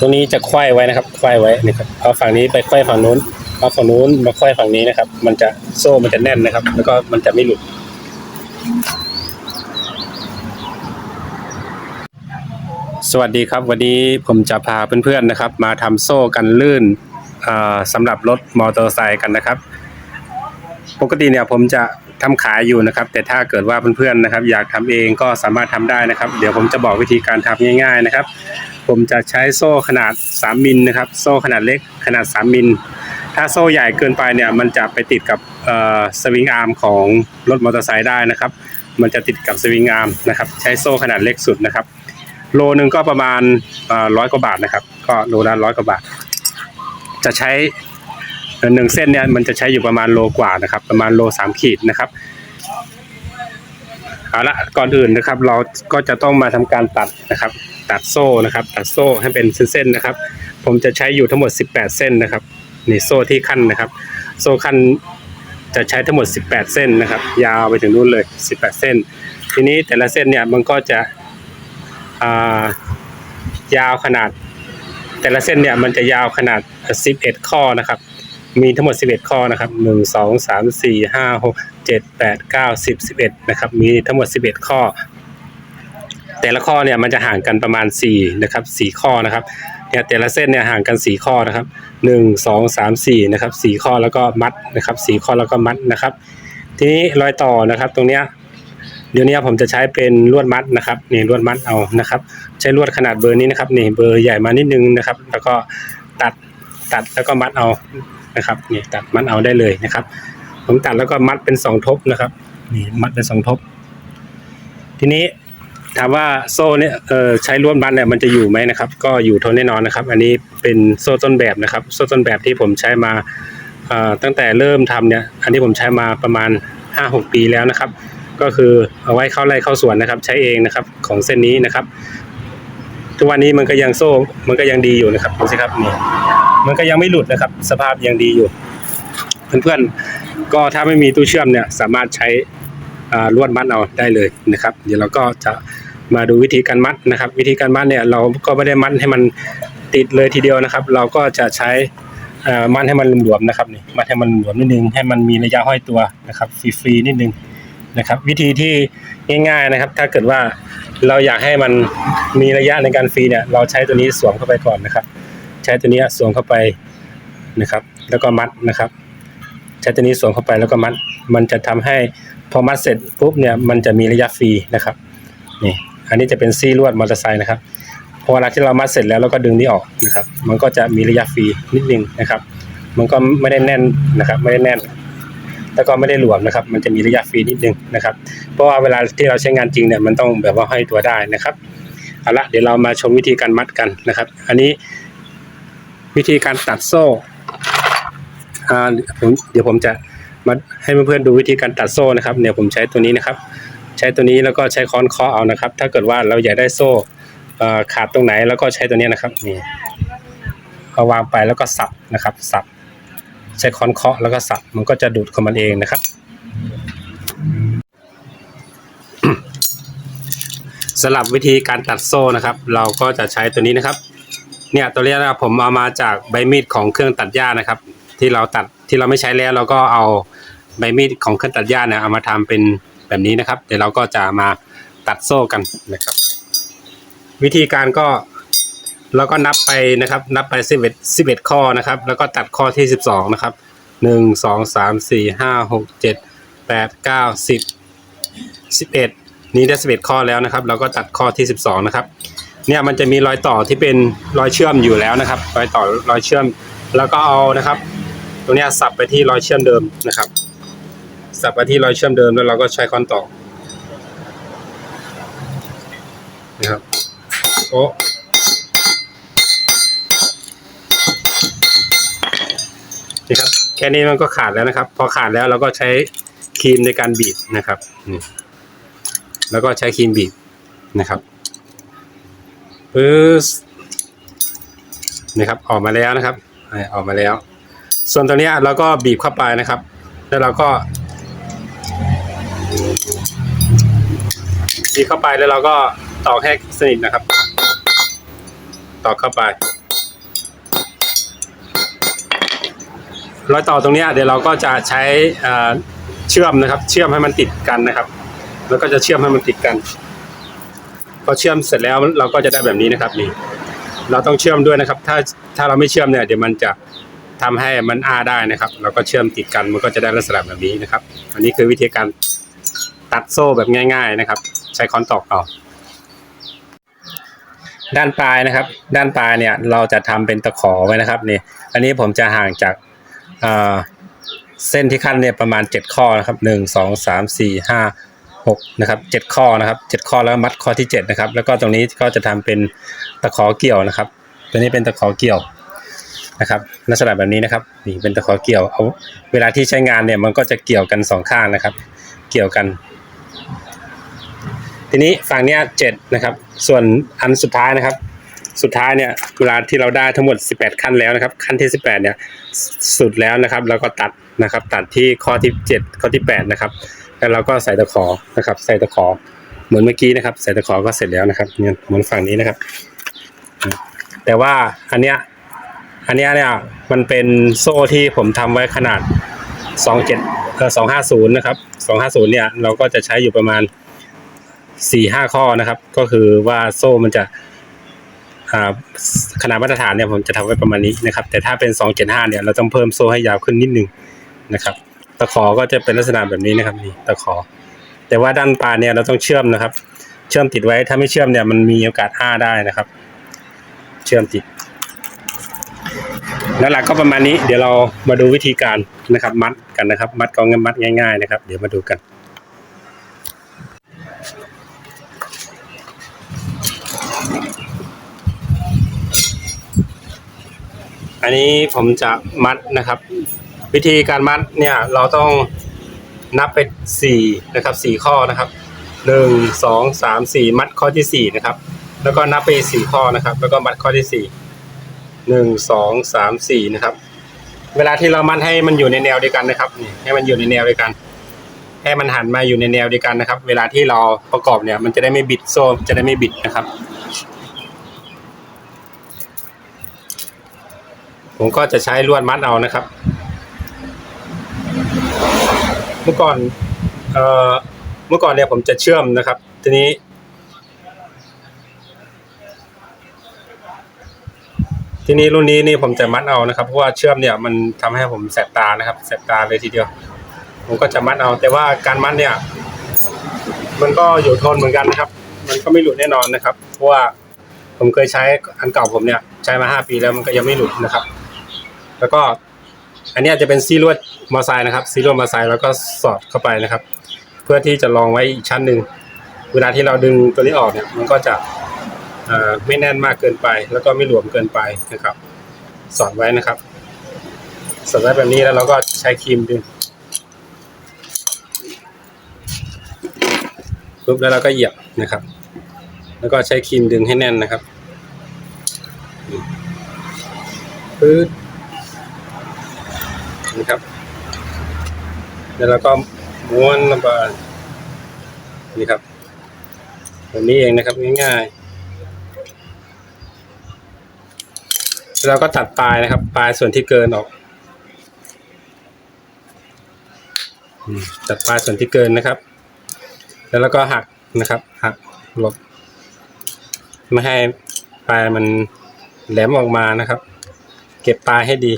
ตรงนี้จะไขว้ไว้นะครับไขว้ไว้นี่ครับเอาฝั่งนี้ไปไขว้ฝั่งนู้นเอาฝั่งนู้นมาไขว้ฝั่งนี้นะครับ มันจะโซ่มันจะแน่นนะครับ แล้วก็มันจะไม่หลุดสวัสดีครับ วันนี้ผมจะพาเพื่อนๆนะครับ มาทำโซ่กันลื่นอ่าสำหรับรถมอเตอร์ไซค์กันนะครับ ปกติเนี่ยผมจะทำขายอยู่นะครับ แต่ถ้าเกิดว่าเพื่อนๆนะครับ อยากทำเองก็สามารถทำได้นะครับ เดี๋ยวผมจะบอกวิธีการทำง่าย ๆนะครับ ผมจะใช้โซ่ขนาด 3 มิลนะครับ โซ่ขนาดเล็กขนาด 3 มิล ถ้าโซ่ใหญ่เกินไปเนี่ยมันจะไปติดกับสวิงอาร์มของรถมอเตอร์ไซค์ได้นะครับ มันจะติดกับสวิงอาร์มนะครับใช้โซ่ขนาดเล็กสุดนะครับ โลนึงก็ประมาณร้อยกว่าบาทนะครับ ก็โลละร้อยกว่าบาท จะใช้หนึ่งเส้นเนี่ยมันจะใช้อยู่ประมาณโลกว่านะครับ ประมาณโลสามขีดนะครับเอาละก่อนอื่นนะครับ เราก็จะต้องมาทำการตัดนะครับ ตัดโซ่นะครับ ตัดโซ่ให้เป็นเส้นๆนะครับ ผมจะใช้อยู่ทั้งหมด 18 เส้นนะครับนี่โซ่ที่ขั้นนะครับ โซ่ขั้นจะใช้ทั้งหมด 18 เส้นนะครับ ยาวไปถึงนู่นเลย 18 เส้น ทีนี้แต่ละเส้นเนี่ยมันก็จะายาวขนาด แต่ละเส้นเนี่ยมันจะยาวขนาด 11 ข้อนะครับมีทั้งหมด 11 ข้อนะครับ 1 2 3 4 5 6 7 8 9 10 11 นะครับ มีทั้งหมด 11 ข้อ แต่ละข้อเนี่ยมันจะห่างกันประมาณ4นะครับ4ข้อนะครับเนี่ยแต่ละเส้นเนี่ยห่างกัน 4 ข้อนะครับ 1 2 3 4นะครับ4ข้อแล้วก็มัดนะครับ4ข้อแล้วก็มัดนะครับ ทีนี้รอยต่อนะครับตรงเนี้ยเดี๋ยวนี้ผมจะใช้เป็นลวดมัดนะครับนี่ลวดมัดเอานะครับ ใช้ลวดขนาดเบอร์นี้นะครับนี่เบอร์ใหญ่มานิดนึงนะครับ แล้วก็ตัดตัดแล้วก็มัดเอานะครับนี่ตัดมัดเอาได้เลยนะครับ ผมตัดแล้วก็มัดเป็นสองทบนะครับนี่มัดเป็นสองทบ ทีนี้ ถามว่าโซ่เนี่ยเออใช้ลวดมัดเนี่ยมันจะอยู่ไหมนะครับ ก็อยู่ทนแน่นอนนะครับ อันนี้เป็นโซ่ต้นแบบนะครับ โซ่ต้นแบบที่ผมใช้มาตั้งแต่เริ่มทำเนี่ย อันนี้ผมใช้มาประมาณ 5-6 ปีแล้วนะครับ ก็คือเอาไว้เข้าไร่เข้าสวนนะครับ ใช้เองนะครับของเส้นนี้นะครับ ทุกวันนี้มันก็ยังโซ่ มันก็ยังดีอยู่นะครับดูสิครับนี่มันก็ยังไม่หลุดนะครับ สภาพยังดีอยู่ เพื่อนๆก็ถ้าไม่มีตู้เชื่อมเนี่ย สามารถใช้ลวดมัดเอาได้เลยนะครับ เดี๋ยวเราก็จะ มาดูวิธีการมัดนะครับ วิธีการมัดเนี่ยเราก็ไม่ได้มัดให้มันติดเลยทีเดียวนะครับ เราก็จะใช้มัดให้มันหลวมๆนะครับนี่มัดให้มันหลวมนิดนึงให้มันมีระยะห้อยตัวนะครับฟรีๆนิดนึงนะครับ วิธีที่ง่ายๆนะครับ ถ้าเกิดว่าเราอยากให้มันมีระยะในการฟรีเนี่ยเราใช้ตัวนี้สวมเข้าไปก่อนนะครับ ใช้ตัวนี้สวมเข้าไปนะครับ แล้วก็มัดนะครับใช้ตัวนี้สวมเข้าไปแล้วก็มัด มันจะทำให้พอมัดเสร็จปุ๊บเนี่ยมันจะมีระยะฟรีนะครับนี่ อันนี้จะเป็นซี่ลวดมอเตอร์ไซค์นะครับพอเวลาที่เรามัดเสร็จแล้วเราก็ดึงนี้ออกนะครับ มันก็จะมีระยะฟรีนิดนึงนะครับ มันก็ไม่ได้แน่นนะครับ ไม่ได้แน่นแล้วก็ไม่ได้หลวมนะครับ มันจะมีระยะฟรีนิดนึงนะครับ เพราะว่าเวลาที่เราใช้งานจริงเนี่ยมันต้องแบบว่าห้อยตัวได้นะครับเอาละเดี๋ยวเรามาชมวิธีการมัดกันนะครับ อันนี้วิธีการตัดโซ่เดี๋ยวผมจะมาให้เพื่อนๆดูวิธีการตัดโซ่นะครับ เนี่ยผมใช้ตัวนี้นะครับ ใช้ตัวนี้แล้วก็ใช้ค้อนเคาะเอานะครับ ถ้าเกิดว่าเราอยากได้โซ่ขาดตรงไหนแล้วก็ใช้ตัวนี้นะครับนี่เอาวางไปแล้วก็สับนะครับ สับ ใช้ค้อนเคาะแล้วก็สับมันก็จะดูดของมันเองนะครับสำหรับวิธีการตัดโซ่นะครับ เราก็จะใช้ตัวนี้นะครับ เนี่ยตัวนี้นะครับผมเอามาจากใบมีดของเครื่องตัดหญ้านะครับ ที่เราตัดที่เราไม่ใช้แล้วเราก็เอาใบมีดของเครื่องตัดหญ้าเนี่ยเอามาทำเป็น แบบนี้นะครับ เดี๋ยวเราก็จะมาตัดโซ่กันนะครับ วิธีการก็แล้วก็นับไปนะครับ นับไปสิบเอ็ดสิบเอ็ดข้อนะครับ แล้วก็ตัดข้อที่สิบสองนะครับหนึ่งสองสามสี่ห้าหกเจ็ดแปดเก้าสิบสิบเอ็ดนี้ได้สิบเอ็ดข้อแล้วนะครับ เราก็ตัดข้อที่สิบสองนะครับ เนี่ยมันจะมีรอยต่อที่เป็นรอยเชื่อมอยู่แล้วนะครับ รอยต่อรอยเชื่อม แล้วก็เอานะครับ ตรงนี้สับไปที่รอยเชื่อมเดิมนะครับ สับไปที่รอยเชื่อมเดิมแล้วเราก็ใช้ค้อนต่อนะครับโอ้นี่ครับ แค่นี้มันก็ขาดแล้วนะครับ พอขาดแล้วเราก็ใช้ครีมในการบีบนะครับนี่แล้วก็ใช้ครีมบีบนะครับปึ๊บนี่ครับ ออกมาแล้วนะครับอออกมาแล้ว ส่วนตัวเนี้ยเราก็บีบเข้าไปนะครับ แล้วเราก็ บีเข้าไปแล้วเราก็ตอกให้สนิทนะครับ ตอกเข้าไปรอยต่อตรงนี้เดี๋ยวเราก็จะใช้เชื่อมนะครับ เชื่อมให้มันติดกันนะครับ แล้วก็จะเชื่อมให้มันติดกันพอเชื่อมเสร็จแล้วเราก็จะได้แบบนี้นะครับนี่เราต้องเชื่อมด้วยนะครับ ถ้าถ้าเราไม่เชื่อมเนี่ยเดี๋ยวมันจะทำให้มันอ้าได้นะครับ เราก็เชื่อมติดกันมันก็จะได้ลักษณะแบบนี้นะครับ อันนี้คือวิธีการ ตัดโซ่แบบง่ายๆนะครับ ใช้ค้อนตอกเอาด้านปลายนะครับ ด้านปลายเนี่ยเราจะทำเป็นตะขอไว้นะครับนี่อันนี้ผมจะห่างจากเเส้นที่ขั้นเนี่ยประมาณ 7 ข้อนะครับหนึ่งสองสามสี่ห้าหกนะครับเจ็ดข้อนะครับเจ็ดข้อแล้วมัดข้อที่เจ็ดนะครับแล้วก็ตรงนี้ก็จะทำเป็นตะขอเกี่ยวนะครับ ตัวนี้เป็นตะขอเกี่ยวนะครับลักษณะแบบนี้นะครับนี่เป็นตะขอเกี่ยวเอาเวลาที่ใช้งานเนี่ยมันก็จะเกี่ยวกันสองข้างนะครับ เกี่ยวกัน ทีนี้ฝั่งเนี้ยเจ็ดนะครับ ส่วนอันสุดท้ายนะครับ สุดท้ายเนี่ยเวลาที่เราได้ทั้งหมด 18 ขั้นแล้วนะครับ ขั้นที่ 18 เนี่ยสุดแล้วนะครับ แล้วก็ตัดนะครับ ตัดที่ข้อที่ 7 ข้อที่ 8 นะครับ แล้วเราก็ใส่ตะขอนะครับ ใส่ตะขอ เหมือนเมื่อกี้นะครับ ใส่ตะขอก็เสร็จแล้วนะครับเนี่ยเหมือนฝั่งนี้นะครับ แต่ว่าอันเนี้ยอันเนี้ยเนี่ยมันเป็นโซ่ที่ผมทำไว้ขนาด 27 เอ่อ250นะครับ250เนี่ยเราก็จะใช้อยู่ประมาณ4-5ข้อนะครับ ก็คือว่าโซ่มันจะขนาดมาตรฐานเนี่ยผมจะทำไว้ประมาณนี้นะครับ แต่ถ้าเป็น275เนี่ยเราต้องเพิ่มโซ่ให้ยาวขึ้นนิดนึงนะครับตะขอก็จะเป็นลักษณะแบบนี้นะครับนี่ตะขอ แต่ว่าด้านปลาเนี่ยเราต้องเชื่อมนะครับ เชื่อมติดไว้ถ้าไม่เชื่อมเนี่ยมันมีโอกาสอ้าได้นะครับ เชื่อมติด แล้วหลักก็ประมาณนี้เดี๋ยวเรามาดูวิธีการนะครับ มัดกันนะครับ มัดกองมัดง่าย ๆ นะครับ เดี๋ยวมาดูกัน อันนี้ผมจะมัดนะครับ วิธีการมัดเนี่ยเราต้องนับเป็นสี่นะครับสี่ข้อนะครับหนึ่งสองสามสี่มัดข้อที่สี่นะครับ แล้วก็นับไปสี่ข้อนะครับ แล้วก็มัดข้อที่สี่ หนึ่งสองสามสี่นะครับ เวลาที่เรามัดให้มันอยู่ในแนวเดียวกันนะครับให้มันอยู่ในแนวเดียวกัน ให้มันหันมาอยู่ในแนวเดียวกันนะครับ เวลาที่เราประกอบเนี่ย มันจะได้ไม่บิดโซ่จะได้ไม่บิดนะครับ ผมก็จะใช้ลวดมัดเอานะครับเมื่อก่อนเอ่อเมื่อก่อนเนี่ยผมจะเชื่อมนะครับ ทีนี้ ทีนี้รุ่นนี้นี่ผมจะมัดเอานะครับเพราะว่าเชื่อมเนี่ยมันทำให้ผมแสบตานะครับแสบตาเลยทีเดียว ผมก็จะมัดเอา แต่ว่าการมัดเนี่ย มันก็อยู่ทนเหมือนกันนะครับ มันก็ไม่หลุดแน่นอนนะครับ เพราะว่าผมเคยใช้อันเก่าผมเนี่ย ใช้มาห้าปีแล้วมันก็ยังไม่หลุดนะครับ แล้วก็อันนี้จะเป็นซีลวดมอไซค์นะครับซีลวดมอไซค์แล้วก็สอดเข้าไปนะครับ เพื่อที่จะรองไว้อีกชั้นหนึ่งเวลาที่เราดึงตัวนี้ออกเนี่ย มันก็จะ ไม่แน่นมากเกินไป แล้วก็ไม่หลวมเกินไปนะครับ สอดไว้นะครับ สอดไว้แบบนี้แล้วเราก็ใช้ครีมดึงปุ๊บแล้วเราก็เหยียบนะครับ แล้วก็ใช้ครีมดึงให้แน่นนะครับปึ๊บนะครับแล้วเราก็ม้วนลงไปนี่ครับแบบนี้เองนะครับง่ายๆ แล้วเราก็ตัดปลายนะครับ ปลายส่วนที่เกินออกตัดปลายส่วนที่เกินนะครับ แล้วเราก็หักนะครับ หักหลบไม่ให้ปลายมันแหลมออกมานะครับ เก็บปลายให้ดี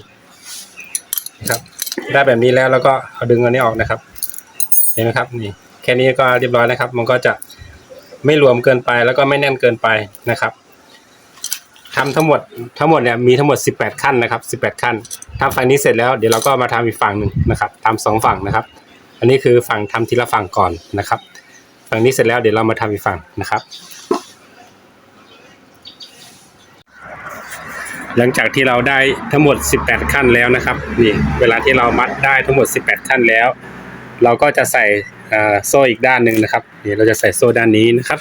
นะครับ ได้แบบนี้แล้วแล้วก็เอาดึงอันนี้ออกนะครับ เห็นไหมครับนี่แค่นี้ก็เรียบร้อยนะครับ มันก็จะไม่รวมเกินไปแล้วก็ไม่แน่นเกินไปนะครับ ทำทั้งหมดทั้งหมดเนี่ยมีทั้งหมด 18 ขั้นนะครับ 18 ขั้นทำฝั่งนี้เสร็จแล้วเดี๋ยวเราก็มาทำอีกฝั่งหนึ่งนะครับทำสองฝั่งนะครับ อันนี้คือฝั่งทำทีละฝั่งก่อนนะครับ ฝั่งนี้เสร็จแล้วเดี๋ยวเรามาทำอีกฝั่งนะครับ หลังจากที่เราได้ทั้งหมด 18 ขั้นแล้วนะครับนี่เวลาที่เรามัดได้ทั้งหมด 18 ขั้นแล้ว เราก็จะใส่โซ่อีกด้านหนึ่งนะครับนี่เราจะใส่โซ่ด้านนี้นะครับ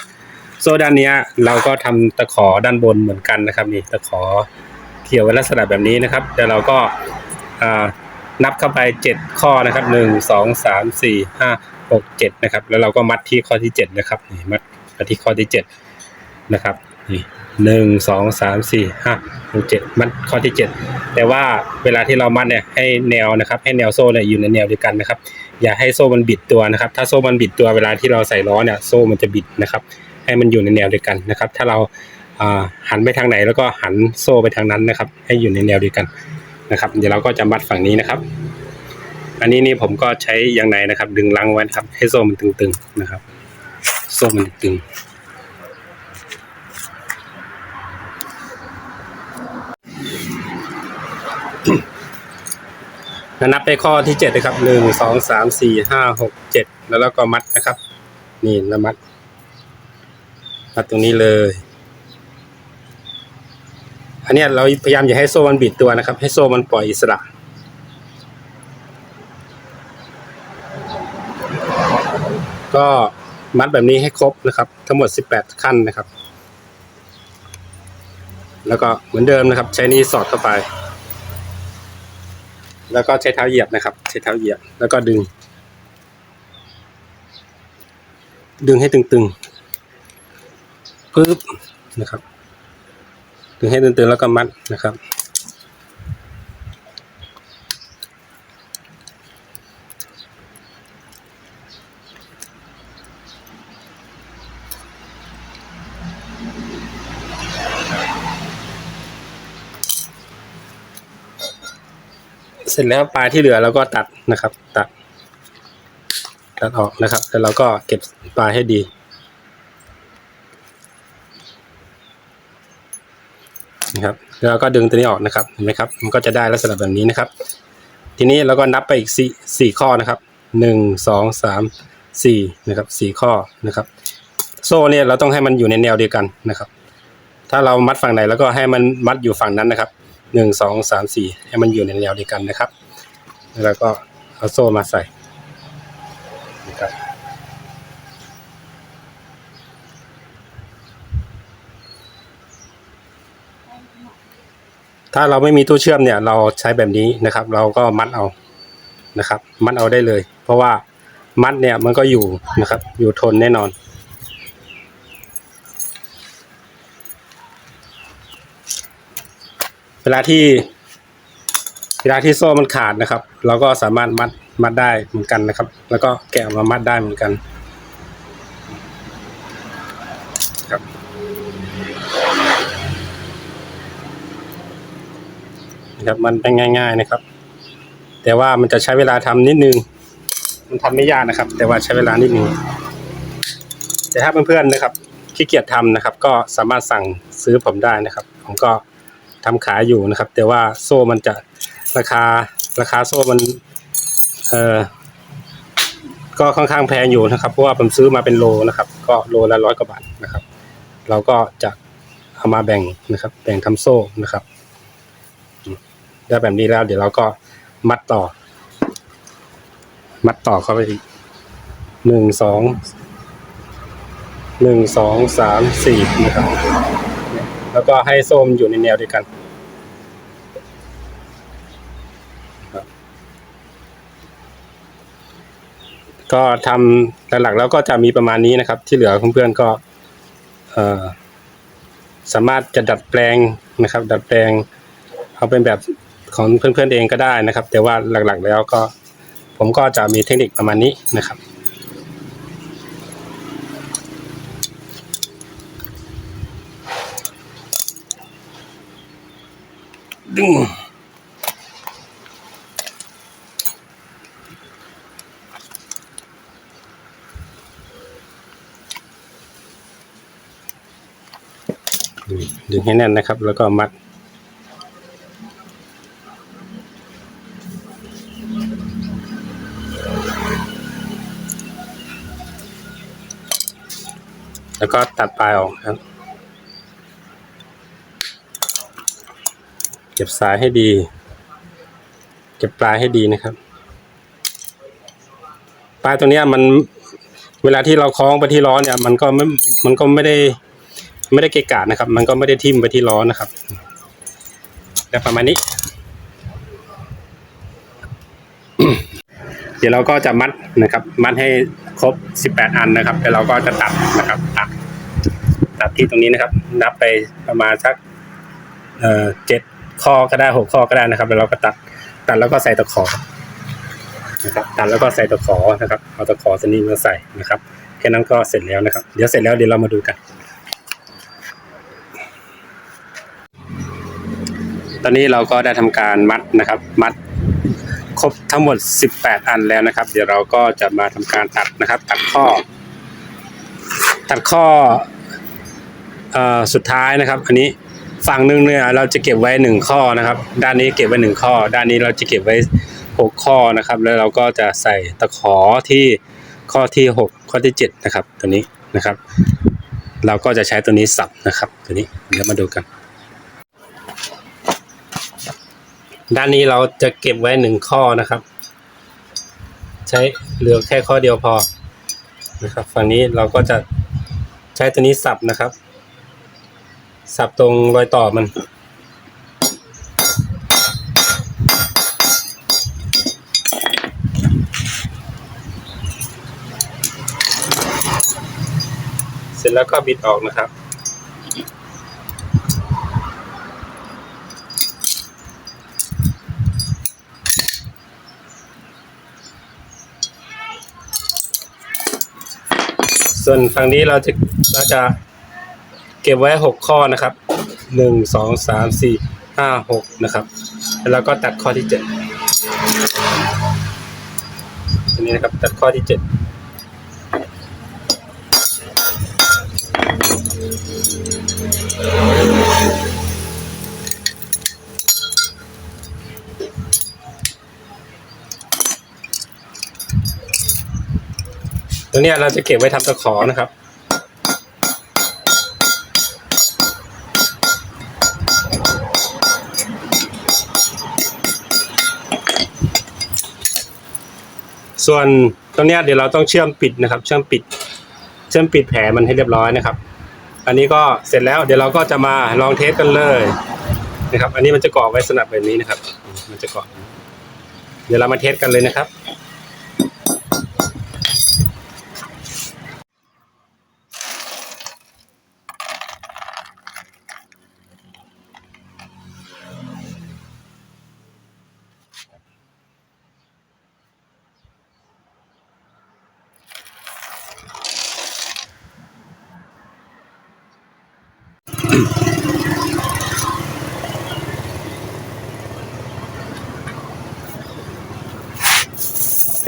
โซ่ด้านนี้เราก็ทำตะขอด้านบนเหมือนกันนะครับนี่ตะขอเกี่ยวไว้ลักษณะแบบนี้นะครับแล้วเราก็นับเข้าไป 7 ข้อนะครับ 1 2 3 4 5 6 7นะครับแล้วเราก็มัดที่ข้อที่7นะครับนี่มัดไปที่ข้อที่7นะครับนี่หนึ่งสองสามสี่ห้าหกเจ็ดมัดข้อที่เจ็ดแต่ว่าเวลาที่เรามัดเนี่ยให้แนวนะครับ ให้แนวโซ่เนี่ยอยู่ในแนวเดียวกันนะครับ อย่าให้โซ่มันบิดตัวนะครับ ถ้าโซ่มันบิดตัวเวลาที่เราใส่ล้อเนี่ยโซ่มันจะบิดนะครับ ให้มันอยู่ในแนวเดียวกันนะครับ ถ้าเราหันไปทางไหนแล้วก็หันโซ่ไปทางนั้นนะครับ ให้อยู่ในแนวเดียวกันนะครับ เดี๋ยวเราก็จะมัดฝั่งนี้นะครับ อันนี้นี่ผมก็ใช้ยางในนะครับ ดึงลังไว้นะครับ ให้โซ่มันตึงๆนะครับ โซ่มันตึงนับไปข้อที่เจ็ดนะครับหนึ่งสองสามสี่ห้าหกเจ็ดแล้วเราก็มัดนะครับ นี่แล้วมัด มัดตรงนี้เลย อันนี้เราพยายามอย่าให้โซ่มันบิดตัวนะครับ ให้โซ่มันปล่อยอิสระก็มัดแบบนี้ให้ครบนะครับ ทั้งหมด 18 ขั้นนะครับ แล้วก็เหมือนเดิมนะครับ ใช้นี้สอดเข้าไป แล้วก็ใช้เท้าเหยียบนะครับ ใช้เท้าเหยียบแล้วก็ดึง ดึงให้ตึงๆ ปึ๊บนะครับดึงให้ตึงๆแล้วก็มัดนะครับ เสร็จแล้วปลายที่เหลือเราก็ตัดนะครับ ตัด ตัดออกนะครับ แล้วเราก็เก็บปลายให้ดี นะครับ แล้วเราก็ดึงตัวนี้ออกนะครับเห็นไหมครับ มันก็จะได้ลักษณะแบบนี้นะครับ ทีนี้เราก็นับไปอีกสี่สี่ข้อนะครับหนึ่งสองสามสี่นะครับสี่ข้อนะครับ โซ่เนี่ยเราต้องให้มันอยู่ในแนวเดียวกันนะครับ ถ้าเรามัดฝั่งไหนแล้วก็ให้มันมัดอยู่ฝั่งนั้นนะครับหนึ่งสองสามสี่ให้มันอยู่ในแนวเดียวกันนะครับ แล้วก็เอาโซ่มาใส่นะครับ ถ้าเราไม่มีตู้เชื่อมเนี่ย เราใช้แบบนี้นะครับ เราก็มัดเอานะครับ มัดเอาได้เลย เพราะว่ามัดเนี่ยมันก็อยู่นะครับ อยู่ทนแน่นอน เวลาที่เวลาที่โซ่มันขาดนะครับ เราก็สามารถมัดมัดได้เหมือนกันนะครับ แล้วก็แกะมามัดได้เหมือนกันครับ นะครับ มันเป็นง่าย ๆนะครับ แต่ว่ามันจะใช้เวลาทำนิดนึง มันทำไม่ยากนะครับ แต่ว่าใช้เวลานิดนึงแต่ถ้าเพื่อนๆนะครับขี้เกียจทำนะครับ ก็สามารถสั่งซื้อผมได้นะครับ ผมก็ทำขายอยู่นะครับ แต่ว่าโซ่มันจะราคาราคาโซ่มันเอ่อก็ค่อนข้างแพงอยู่นะครับเพราะว่าผมซื้อมาเป็นโลนะครับ ก็โลละร้อยกว่าบาทนะครับ เราก็จะเอามาแบ่งนะครับ แบ่งทำโซ่นะครับ ได้แบบนี้แล้ว เดี๋ยวเราก็มัดต่อ มัดต่อเข้าไปอีกหนึ่งสองหนึ่งสองสามสี่นะครับ แล้วก็ให้โซมอยู่ในแนวเดียวกันก็ทำหลักๆแล้วก็จะมีประมาณนี้นะครับ ที่เหลือเพื่อนๆก็สามารถจะดัดแปลงนะครับ ดัดแปลงเอาเป็นแบบ ของเพื่อนๆเองก็ได้นะครับ แต่ว่าหลักๆแล้วก็ผมก็จะมีเทคนิคประมาณนี้นะครับดึงดึงให้แน่นนะครับ แล้วก็มัด แล้วก็ตัดปลายออกครับ เก็บสายให้ดี เก็บปลายให้ดีนะครับ ปลายตัวนี้มันเวลาที่เราคล้องไปที่ล้อเนี่ย มันก็ไม่มันก็ไม่ได้ไม่ได้เกะกะนะครับ มันก็ไม่ได้ทิ่มไปที่ล้อนะครับแล้วประมาณนี้ เดี๋ยวเราก็จะมัดนะครับ มัดให้ครบ 18 อันนะครับแล้วเราก็จะตัดนะครับตัด ตัดที่ตรงนี้นะครับ นับไปประมาณสักเอ่อเจ็ดข้อก็ได้หกข้อก็ได้นะครับ แล้วเราก็ตัดตัดแล้วก็ใส่ตะขอนะครับตัดแล้วก็ใส่ตะขอนะครับเอาตะขอตัวนี้มาใส่นะครับแค่นั้นก็เสร็จแล้วนะครับ เดี๋ยวเสร็จแล้วเดี๋ยวเรามาดูกัน ตอนนี้เราก็ได้ทำการมัดนะครับ มัดครบทั้งหมด 18 อันแล้วนะครับ เดี๋ยวเราก็จะมาทำการตัดนะครับ ตัดข้อ ตัดข้อ สุดท้ายนะครับ อันนี้ฝั่งหนึ่งเนี่ยเราจะเก็บไว้หนึ่งข้อนะครับ ด้านนี้เก็บไว้หนึ่งข้อ ด้านนี้เราจะเก็บไว้หกข้อนะครับ แล้วเราก็จะใส่ตะขอที่ข้อที่หกข้อที่เจ็ดนะครับ ตัวนี้นะครับ เราก็จะใช้ตัวนี้สับนะครับ ตัวนี้เดี๋ยวมาดูกัน ด้านนี้เราจะเก็บไว้หนึ่งข้อนะครับ ใช้เหลือแค่ข้อเดียวพอนะครับ ฝั่งนี้เราก็จะใช้ตัวนี้สับนะครับ สับตรงรอยต่อมัน เสร็จแล้วก็บิดออกนะครับส่วนฝั่งนี้เราจะเราจะ เก็บไว้หกข้อนะครับหนึ่งสองสามสี่ห้าหกนะครับ แล้วก็ตัดข้อที่เจ็ดอันนี้นะครับตัดข้อที่เจ็ดตัวเนี้ยเราจะเก็บไว้ทำตะขอนะครับ ส่วนตรงนี้เดี๋ยวเราต้องเชื่อมปิดนะครับ เชื่อมปิด เชื่อมปิดแผลมันให้เรียบร้อยนะครับ อันนี้ก็เสร็จแล้วเดี๋ยวเราก็จะมาลองเทสกันเลยนะครับ อันนี้มันจะเกาะไว้สนับแบบนี้นะครับ มันจะเกาะเดี๋ยวเรามาเทสกันเลยนะครับ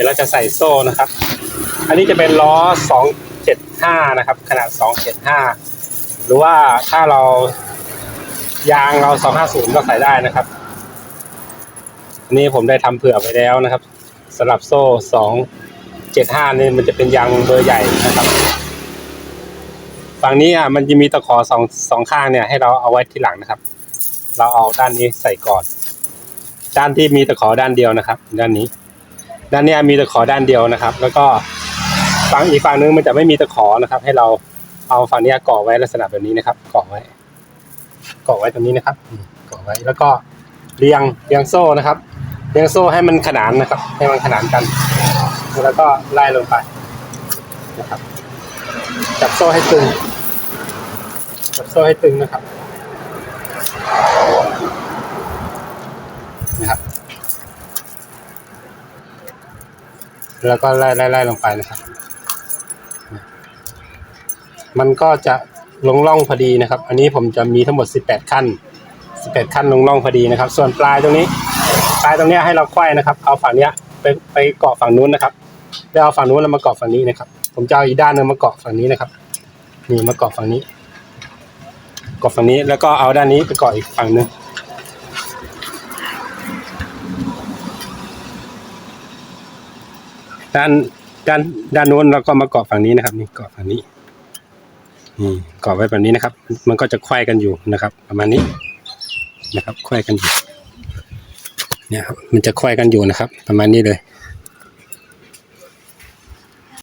ดี๋ยวเราจะใส่โซ่นะครับ อันนี้จะเป็นล้อ 275 นะครับ ขนาด 275 หรือว่าถ้าเรายางเรา 250 ก็ใส่ได้นะครับ อันนี้ผมได้ทำเผื่อไว้แล้วนะครับสำหรับโซ่ 275 นี่มันจะเป็นยางเบอร์ใหญ่นะครับ ฝั่งนี้อะมันจะมีตะขอสองสองข้างเนี่ยให้เราเอาไว้ที่หลังนะครับ เราเอาด้านนี้ใส่ก่อน ด้านที่มีตะขอด้านเดียวนะครับ ด้านนี้ ด้านนี้มีตะขอด้านเดียวนะครับ แล้วก็ฝั่งอีกฝั่งนึงมันจะไม่มีตะขอนะครับ ให้เราเอาฝั่งนี้เกาะไว้ลักษณะแบบนี้นะครับเกาะไว้เกาะไว้ตรงนี้นะครับเกาะไว้แล้วก็เรียงเรียงโซ่นะครับ เรียงโซ่ให้มันขนานนะครับ ให้มันขนานกัน แล้วก็ไล่ลงไปนะครับ จับโซ่ให้ตึงจับโซ่ให้ตึงนะครับ แล้วก็ไล่ไล่ไล่ลงไปนะครับ มันก็จะลงร่องพอดีนะครับ อันนี้ผมจะมีทั้งหมด 18 ขั้น 18 ขั้นลงร่องพอดีนะครับ ส่วนปลายตรงนี้ ปลายตรงนี้ให้เราไขว้นะครับ เอาฝั่งนี้ไปไปเกาะฝั่งนู้นนะครับแล้วเอาฝั่งนู้นแล้วมาเกาะฝั่งนี้นะครับ ผมจะเอาอีกด้านนึงมาเกาะฝั่งนี้นะครับ นี่มาเกาะฝั่งนี้ เกาะฝั่งนี้แล้วก็เอาด้านนี้ไปเกาะอีกฝั่งหนึ่ง ด้านด้านด้านโน้นเราก็มาเกาะฝั่งนี้นะครับ นี่เกาะฝั่งนี้นี่เกาะไว้แบบนี้นะครับ มันก็จะไขว้กันอยู่นะครับ ประมาณนี้นะครับไขว้กันอยู่เนี่ยครับมันจะไขว้กันอยู่นะครับ ประมาณนี้เลย